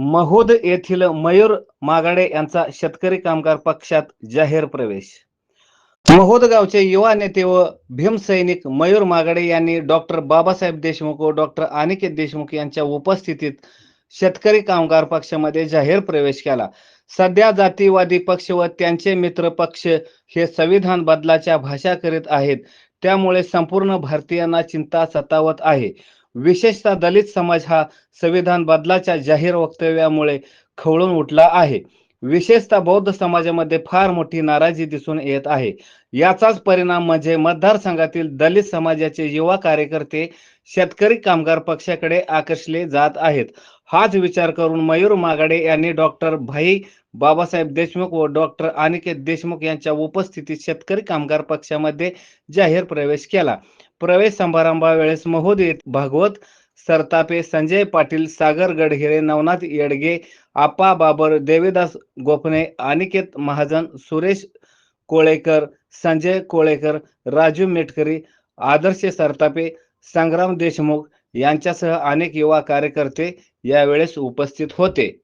महोद येथील मयूर मागाडे यांचा शेतकरी कामगार पक्षात जाहीर प्रवेश. महोद गावचे युवा नेते व भीमसैनिक मयूर मागाडे यांनी डॉक्टर बाबासाहेब देशमुख व डॉक्टर अनिकेत देशमुख यांच्या उपस्थितीत शेतकरी कामगार पक्षामध्ये जाहीर प्रवेश केला. सध्या जातीवादी पक्ष व त्यांचे मित्र पक्ष हे संविधान बदलाच्या भाषा करीत आहेत. त्यामुळे संपूर्ण भारतीयांना चिंता सतावत आहे. विशेषतः दलित समाज हा संविधान बदलाच्या जाहीर वक्तव्यामुळे खवळून उठला आहे. विशेषतः बौद्ध समाजामध्ये फार मोठी नाराजी दिसून येत आहे. याचाच परिणाम म्हणजे मतदारसंघातील दलित समाजाचे युवा कार्यकर्ते शेतकरी कामगार पक्षाकडे आकर्षले जात आहेत. हाच विचार करून मयूर मागाडे यांनी डॉक्टर भाई बाबासाहेब देशमुख व डॉक्टर अनिकेत देशमुख यांच्या उपस्थितीत शेतकरी कामगार पक्षामध्ये जाहीर प्रवेश केला. प्रवेश समारंभावेळेस महोदय भागवत सरतापे संजय पाटील सागर गडहिरे नवनाथ येडगे आपा बाबर देवीदास गोपने अनिकेत महाजन सुरेश कोळेकर संजय कोळेकर राजू मेटकरी आदर्श सरतापे संग्राम देशमुख यांच्यासह अनेक युवा कार्यकर्ते यावेळेस उपस्थित होते.